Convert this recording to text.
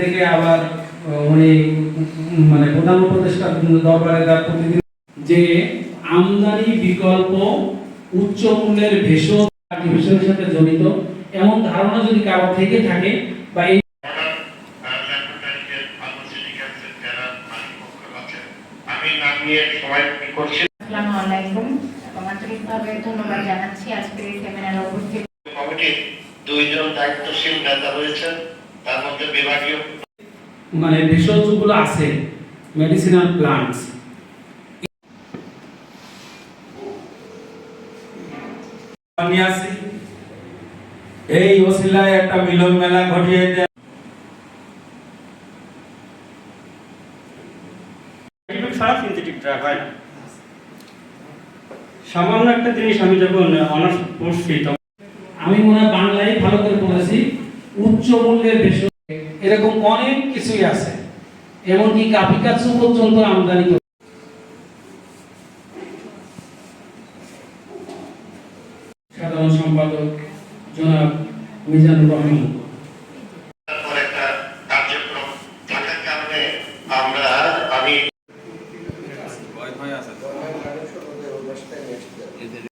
থেকে আবার উনি মানে প্রধান উপদেষ্টার দরবারে তার প্রতিদিন যে আমদানি বিকল্প উচ্চ মূল্যের ভেষজ আর্টিফিশিয়ালের সাথে জড়িত, এমন ধারণা যদি কারও থেকে থাকে বা এই আসসালামু আলাইকুম। আন্তরিকভাবে ধন্যবাদ জানাচ্ছি। আজকের এই সেমিনারে উপস্থিত কমিটির দুইজন দায়িত্বশীল নেতা রয়েছেন তার মধ্যে বিভাগীয় মানে ভেষজগুলো আছে মেডিসিনাল প্লান্টস নিয়ে আসি এই ওসিলায় একটা মিলন মেলা ঘটিয়ে দেয় সারা সিনথেটিক ড্রাগ হয় না? সামান্য একটা জিনিস আমি যখন অনার্স পড়ছি আমি মনে হয় বাংলায় ভালো করে বলেছি উচ্চ মূল্যের ভেষজ এরকম অনেক কিছুই আছে। এমনকি কাপি কাচু পর্যন্ত আমদানি সাধারণ সম্পাদক জনাব মিজানুর রহমান। তারপর একটা কার্যক্রম